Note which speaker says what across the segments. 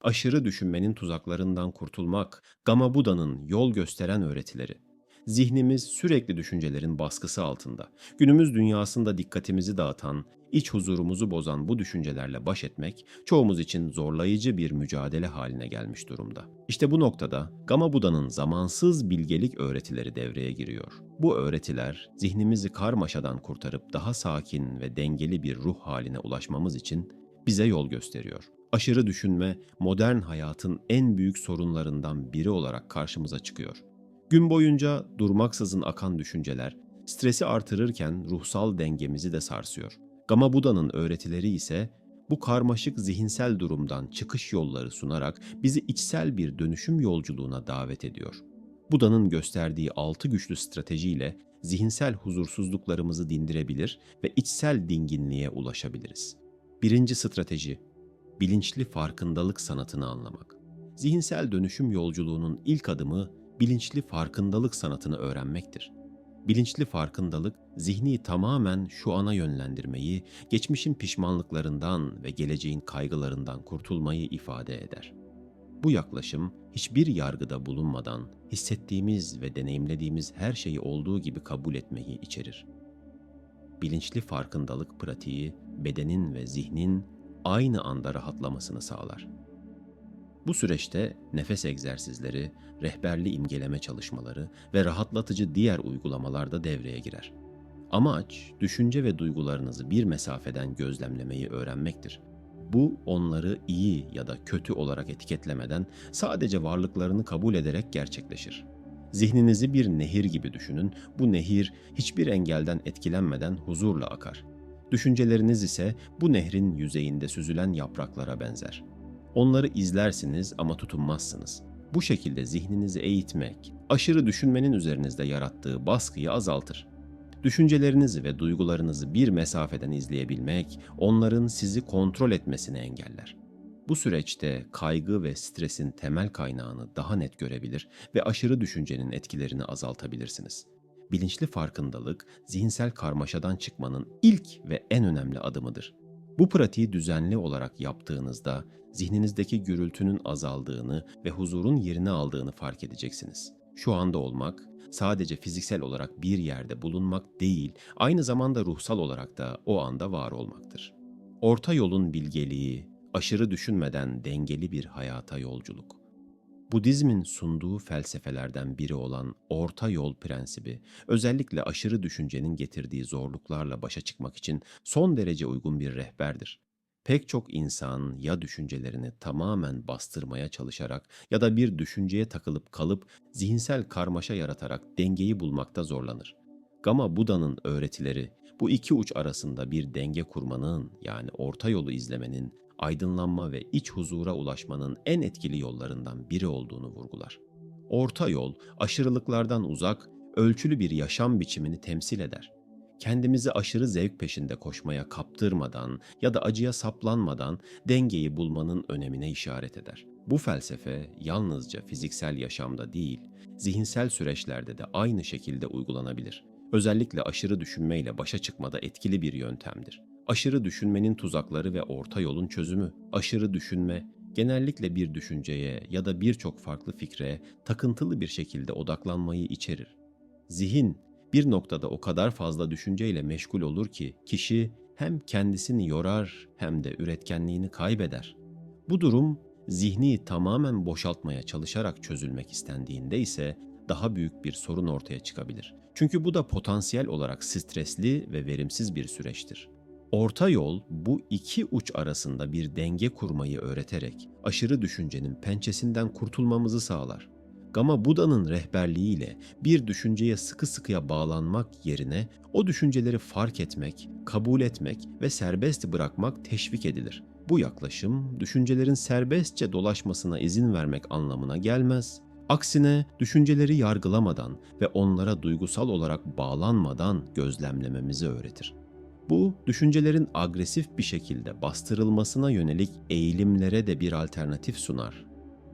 Speaker 1: aşırı düşünmenin tuzaklarından kurtulmak, Gama Buda'nın yol gösteren öğretileri. Zihnimiz sürekli düşüncelerin baskısı altında. Günümüz dünyasında dikkatimizi dağıtan, iç huzurumuzu bozan bu düşüncelerle baş etmek çoğumuz için zorlayıcı bir mücadele haline gelmiş durumda. İşte bu noktada Gama Buda'nın zamansız bilgelik öğretileri devreye giriyor. Bu öğretiler zihnimizi karmaşadan kurtarıp daha sakin ve dengeli bir ruh haline ulaşmamız için bize yol gösteriyor. Aşırı düşünme modern hayatın en büyük sorunlarından biri olarak karşımıza çıkıyor. Gün boyunca durmaksızın akan düşünceler stresi artırırken ruhsal dengemizi de sarsıyor. Gama Buda'nın öğretileri ise bu karmaşık zihinsel durumdan çıkış yolları sunarak bizi içsel bir dönüşüm yolculuğuna davet ediyor. Buda'nın gösterdiği altı güçlü stratejiyle zihinsel huzursuzluklarımızı dindirebilir ve içsel dinginliğe ulaşabiliriz. Birinci strateji, bilinçli farkındalık sanatını anlamak. Zihinsel dönüşüm yolculuğunun ilk adımı bilinçli farkındalık sanatını öğrenmektir. Bilinçli farkındalık, zihni tamamen şu ana yönlendirmeyi, geçmişin pişmanlıklarından ve geleceğin kaygılarından kurtulmayı ifade eder. Bu yaklaşım, hiçbir yargıda bulunmadan hissettiğimiz ve deneyimlediğimiz her şeyi olduğu gibi kabul etmeyi içerir. Bilinçli farkındalık pratiği, bedenin ve zihnin aynı anda rahatlamasını sağlar. Bu süreçte nefes egzersizleri, rehberli imgeleme çalışmaları ve rahatlatıcı diğer uygulamalar da devreye girer. Amaç, düşünce ve duygularınızı bir mesafeden gözlemlemeyi öğrenmektir. Bu onları iyi ya da kötü olarak etiketlemeden sadece varlıklarını kabul ederek gerçekleşir. Zihninizi bir nehir gibi düşünün. Bu nehir hiçbir engelden etkilenmeden huzurla akar. Düşünceleriniz ise bu nehrin yüzeyinde süzülen yapraklara benzer. Onları izlersiniz ama tutunmazsınız. Bu şekilde zihninizi eğitmek, aşırı düşünmenin üzerinizde yarattığı baskıyı azaltır. Düşüncelerinizi ve duygularınızı bir mesafeden izleyebilmek, onların sizi kontrol etmesini engeller. Bu süreçte kaygı ve stresin temel kaynağını daha net görebilir ve aşırı düşüncenin etkilerini azaltabilirsiniz. Bilinçli farkındalık, zihinsel karmaşadan çıkmanın ilk ve en önemli adımıdır. Bu pratiği düzenli olarak yaptığınızda zihninizdeki gürültünün azaldığını ve huzurun yerini aldığını fark edeceksiniz. Şu anda olmak sadece fiziksel olarak bir yerde bulunmak değil, aynı zamanda ruhsal olarak da o anda var olmaktır. Orta yolun bilgeliği, aşırı düşünmeden dengeli bir hayata yolculuk. Budizmin sunduğu felsefelerden biri olan orta yol prensibi, özellikle aşırı düşüncenin getirdiği zorluklarla başa çıkmak için son derece uygun bir rehberdir. Pek çok insan ya düşüncelerini tamamen bastırmaya çalışarak ya da bir düşünceye takılıp kalıp zihinsel karmaşa yaratarak dengeyi bulmakta zorlanır. Gama Buda'nın öğretileri bu iki uç arasında bir denge kurmanın yani orta yolu izlemenin aydınlanma ve iç huzura ulaşmanın en etkili yollarından biri olduğunu vurgular. Orta yol, aşırılıklardan uzak, ölçülü bir yaşam biçimini temsil eder. Kendimizi aşırı zevk peşinde koşmaya kaptırmadan ya da acıya saplanmadan dengeyi bulmanın önemine işaret eder. Bu felsefe yalnızca fiziksel yaşamda değil, zihinsel süreçlerde de aynı şekilde uygulanabilir. Özellikle aşırı düşünmeyle başa çıkmada etkili bir yöntemdir. Aşırı düşünmenin tuzakları ve orta yolun çözümü. Aşırı düşünme genellikle bir düşünceye ya da birçok farklı fikre takıntılı bir şekilde odaklanmayı içerir. Zihin bir noktada o kadar fazla düşünceyle meşgul olur ki kişi hem kendisini yorar hem de üretkenliğini kaybeder. Bu durum zihni tamamen boşaltmaya çalışarak çözülmek istendiğinde ise daha büyük bir sorun ortaya çıkabilir. Çünkü bu da potansiyel olarak stresli ve verimsiz bir süreçtir. Orta yol bu iki uç arasında bir denge kurmayı öğreterek aşırı düşüncenin pençesinden kurtulmamızı sağlar. Gama Buda'nın rehberliğiyle bir düşünceye sıkı sıkıya bağlanmak yerine o düşünceleri fark etmek, kabul etmek ve serbest bırakmak teşvik edilir. Bu yaklaşım düşüncelerin serbestçe dolaşmasına izin vermek anlamına gelmez. Aksine düşünceleri yargılamadan ve onlara duygusal olarak bağlanmadan gözlemlememizi öğretir. Bu, düşüncelerin agresif bir şekilde bastırılmasına yönelik eğilimlere de bir alternatif sunar.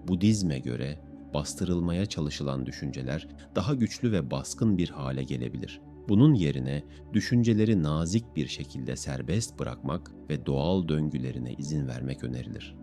Speaker 1: Budizme göre bastırılmaya çalışılan düşünceler daha güçlü ve baskın bir hale gelebilir. Bunun yerine düşünceleri nazik bir şekilde serbest bırakmak ve doğal döngülerine izin vermek önerilir.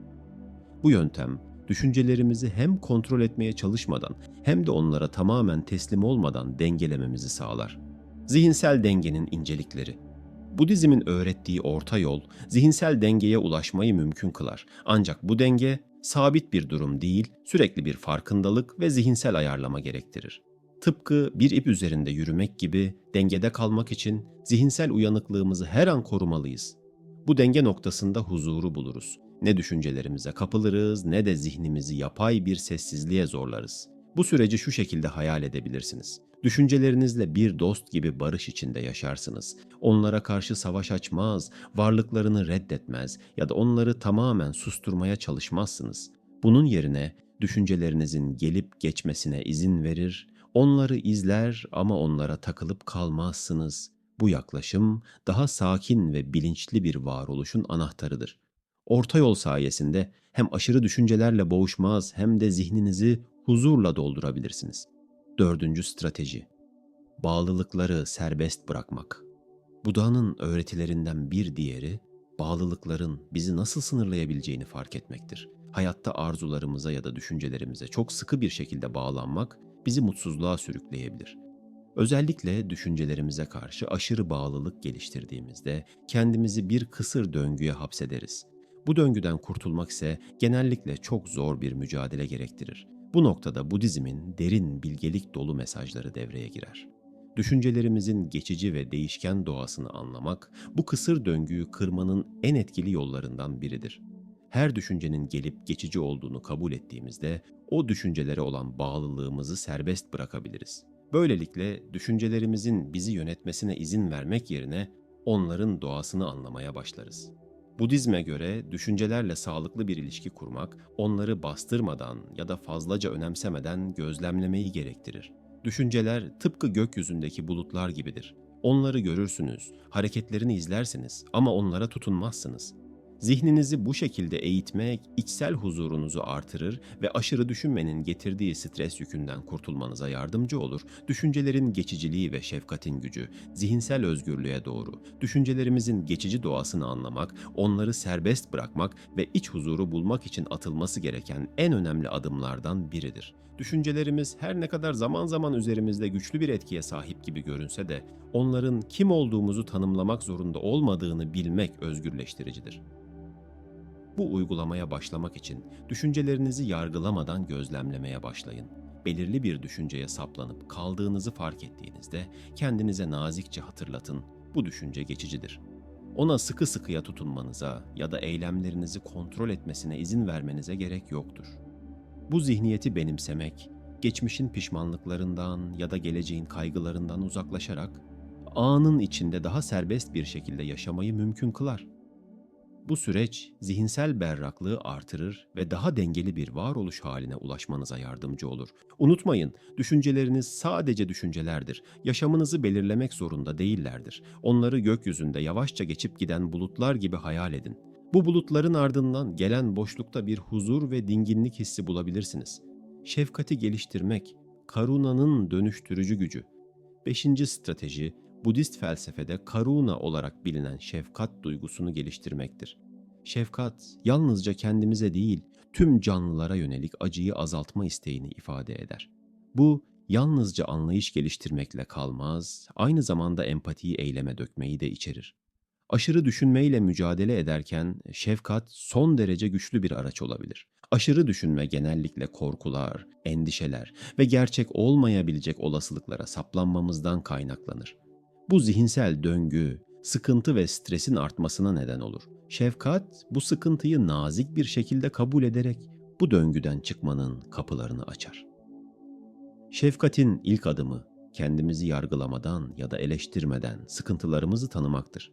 Speaker 1: Bu yöntem düşüncelerimizi hem kontrol etmeye çalışmadan hem de onlara tamamen teslim olmadan dengelememizi sağlar. Zihinsel dengenin incelikleri Budizmin öğrettiği orta yol zihinsel dengeye ulaşmayı mümkün kılar. Ancak bu denge sabit bir durum değil, sürekli bir farkındalık ve zihinsel ayarlama gerektirir. Tıpkı bir ip üzerinde yürümek gibi dengede kalmak için zihinsel uyanıklığımızı her an korumalıyız. Bu denge noktasında huzuru buluruz. Ne düşüncelerimize kapılırız ne de zihnimizi yapay bir sessizliğe zorlarız. Bu süreci şu şekilde hayal edebilirsiniz. Düşüncelerinizle bir dost gibi barış içinde yaşarsınız. Onlara karşı savaş açmaz, varlıklarını reddetmez ya da onları tamamen susturmaya çalışmazsınız. Bunun yerine düşüncelerinizin gelip geçmesine izin verir, onları izler ama onlara takılıp kalmazsınız. Bu yaklaşım daha sakin ve bilinçli bir varoluşun anahtarıdır. Orta yol sayesinde hem aşırı düşüncelerle boğuşmaz hem de zihninizi huzurla doldurabilirsiniz. Dördüncü strateji. Bağlılıkları serbest bırakmak. Buda'nın öğretilerinden bir diğeri, bağlılıkların bizi nasıl sınırlayabileceğini fark etmektir. Hayatta arzularımıza ya da düşüncelerimize çok sıkı bir şekilde bağlanmak bizi mutsuzluğa sürükleyebilir. Özellikle düşüncelerimize karşı aşırı bağlılık geliştirdiğimizde kendimizi bir kısır döngüye hapsederiz. Bu döngüden kurtulmak ise genellikle çok zor bir mücadele gerektirir. Bu noktada Budizmin derin bilgelik dolu mesajları devreye girer. Düşüncelerimizin geçici ve değişken doğasını anlamak, bu kısır döngüyü kırmanın en etkili yollarından biridir. Her düşüncenin gelip geçici olduğunu kabul ettiğimizde o düşüncelere olan bağlılığımızı serbest bırakabiliriz. Böylelikle düşüncelerimizin bizi yönetmesine izin vermek yerine onların doğasını anlamaya başlarız. Budizme göre düşüncelerle sağlıklı bir ilişki kurmak, onları bastırmadan ya da fazlaca önemsemeden gözlemlemeyi gerektirir. Düşünceler tıpkı gökyüzündeki bulutlar gibidir. Onları görürsünüz, hareketlerini izlersiniz ama onlara tutunmazsınız. Zihninizi bu şekilde eğitmek içsel huzurunuzu artırır ve aşırı düşünmenin getirdiği stres yükünden kurtulmanıza yardımcı olur. Düşüncelerin geçiciliği ve şefkatin gücü, zihinsel özgürlüğe doğru, düşüncelerimizin geçici doğasını anlamak, onları serbest bırakmak ve iç huzuru bulmak için atılması gereken en önemli adımlardan biridir. Düşüncelerimiz her ne kadar zaman zaman üzerimizde güçlü bir etkiye sahip gibi görünse de onların kim olduğumuzu tanımlamak zorunda olmadığını bilmek özgürleştiricidir. Bu uygulamaya başlamak için düşüncelerinizi yargılamadan gözlemlemeye başlayın. Belirli bir düşünceye saplanıp kaldığınızı fark ettiğinizde kendinize nazikçe hatırlatın. Bu düşünce geçicidir. Ona sıkı sıkıya tutunmanıza ya da eylemlerinizi kontrol etmesine izin vermenize gerek yoktur. Bu zihniyeti benimsemek, geçmişin pişmanlıklarından ya da geleceğin kaygılarından uzaklaşarak anın içinde daha serbest bir şekilde yaşamayı mümkün kılar. Bu süreç zihinsel berraklığı artırır ve daha dengeli bir varoluş haline ulaşmanıza yardımcı olur. Unutmayın, düşünceleriniz sadece düşüncelerdir. Yaşamınızı belirlemek zorunda değillerdir. Onları gökyüzünde yavaşça geçip giden bulutlar gibi hayal edin. Bu bulutların ardından gelen boşlukta bir huzur ve dinginlik hissi bulabilirsiniz. Şefkati geliştirmek, karunanın dönüştürücü gücü. Beşinci strateji, Budist felsefede karuna olarak bilinen şefkat duygusunu geliştirmektir. Şefkat yalnızca kendimize değil, tüm canlılara yönelik acıyı azaltma isteğini ifade eder. Bu yalnızca anlayış geliştirmekle kalmaz, aynı zamanda empatiyi eyleme dökmeyi de içerir. Aşırı düşünmeyle mücadele ederken şefkat son derece güçlü bir araç olabilir. Aşırı düşünme genellikle korkular, endişeler ve gerçek olmayabilecek olasılıklara saplanmamızdan kaynaklanır. Bu zihinsel döngü, sıkıntı ve stresin artmasına neden olur. Şefkat bu sıkıntıyı nazik bir şekilde kabul ederek bu döngüden çıkmanın kapılarını açar. Şefkatin ilk adımı kendimizi yargılamadan ya da eleştirmeden sıkıntılarımızı tanımaktır.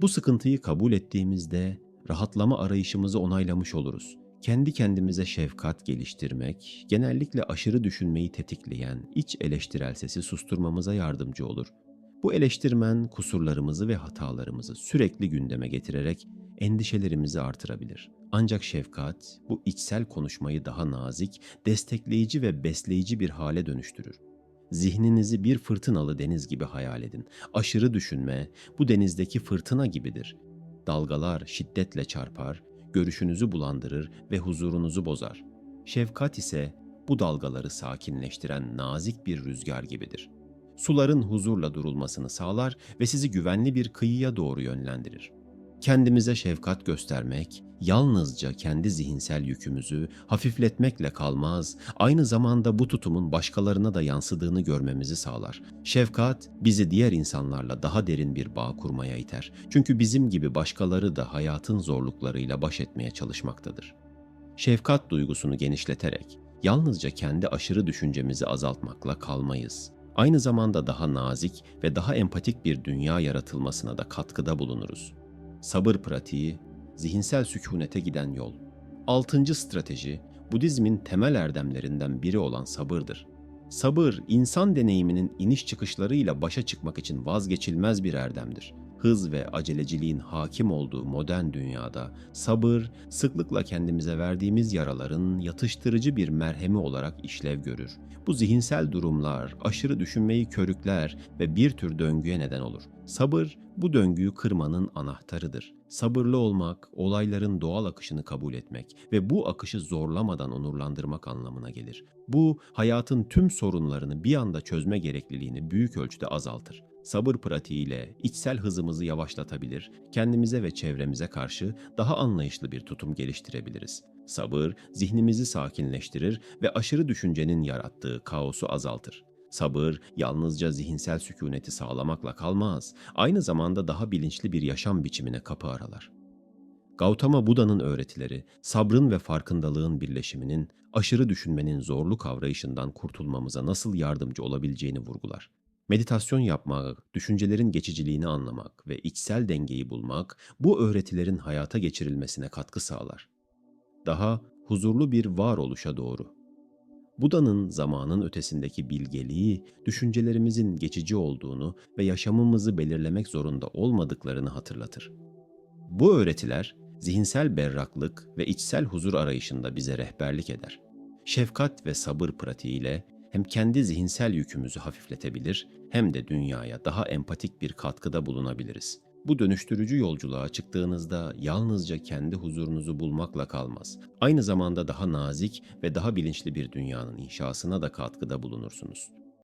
Speaker 1: Bu sıkıntıyı kabul ettiğimizde rahatlama arayışımızı onaylamış oluruz. Kendi kendimize şefkat geliştirmek, genellikle aşırı düşünmeyi tetikleyen iç eleştirel sesi susturmamıza yardımcı olur. Bu eleştirmen kusurlarımızı ve hatalarımızı sürekli gündeme getirerek endişelerimizi artırabilir. Ancak şefkat bu içsel konuşmayı daha nazik, destekleyici ve besleyici bir hale dönüştürür. Zihninizi bir fırtınalı deniz gibi hayal edin. Aşırı düşünme bu denizdeki fırtına gibidir. Dalgalar şiddetle çarpar, görüşünüzü bulandırır ve huzurunuzu bozar. Şefkat ise bu dalgaları sakinleştiren nazik bir rüzgar gibidir. Suların huzurla durulmasını sağlar ve sizi güvenli bir kıyıya doğru yönlendirir. Kendimize şefkat göstermek, yalnızca kendi zihinsel yükümüzü hafifletmekle kalmaz, aynı zamanda bu tutumun başkalarına da yansıdığını görmemizi sağlar. Şefkat, bizi diğer insanlarla daha derin bir bağ kurmaya iter. Çünkü bizim gibi başkaları da hayatın zorluklarıyla baş etmeye çalışmaktadır. Şefkat duygusunu genişleterek, yalnızca kendi aşırı düşüncemizi azaltmakla kalmayız. Aynı zamanda daha nazik ve daha empatik bir dünya yaratılmasına da katkıda bulunuruz. Sabır pratiği, zihinsel sükunete giden yol. Altıncı strateji, Budizmin temel erdemlerinden biri olan sabırdır. Sabır, insan deneyiminin iniş çıkışlarıyla başa çıkmak için vazgeçilmez bir erdemdir. Hız ve aceleciliğin hakim olduğu modern dünyada sabır, sıklıkla kendimize verdiğimiz yaraların yatıştırıcı bir merhemi olarak işlev görür. Bu zihinsel durumlar aşırı düşünmeyi körükler ve bir tür döngüye neden olur. Sabır, bu döngüyü kırmanın anahtarıdır. Sabırlı olmak, olayların doğal akışını kabul etmek ve bu akışı zorlamadan onurlandırmak anlamına gelir. Bu, hayatın tüm sorunlarını bir anda çözme gerekliliğini büyük ölçüde azaltır. Sabır pratiğiyle içsel hızımızı yavaşlatabilir, kendimize ve çevremize karşı daha anlayışlı bir tutum geliştirebiliriz. Sabır, zihnimizi sakinleştirir ve aşırı düşüncenin yarattığı kaosu azaltır. Sabır, yalnızca zihinsel sükuneti sağlamakla kalmaz, aynı zamanda daha bilinçli bir yaşam biçimine kapı aralar. Gautama Buda'nın öğretileri, sabrın ve farkındalığın birleşiminin, aşırı düşünmenin zorlu kavrayışından kurtulmamıza nasıl yardımcı olabileceğini vurgular. Meditasyon yapmak, düşüncelerin geçiciliğini anlamak ve içsel dengeyi bulmak bu öğretilerin hayata geçirilmesine katkı sağlar. Daha huzurlu bir varoluşa doğru. Buda'nın zamanın ötesindeki bilgeliği, düşüncelerimizin geçici olduğunu ve yaşamımızı belirlemek zorunda olmadıklarını hatırlatır. Bu öğretiler zihinsel berraklık ve içsel huzur arayışında bize rehberlik eder. Şefkat ve sabır pratiğiyle hem kendi zihinsel yükümüzü hafifletebilir hem de dünyaya daha empatik bir katkıda bulunabiliriz. Bu dönüştürücü yolculuğa çıktığınızda yalnızca kendi huzurunuzu bulmakla kalmaz. Aynı zamanda daha nazik ve daha bilinçli bir dünyanın inşasına da katkıda bulunursunuz.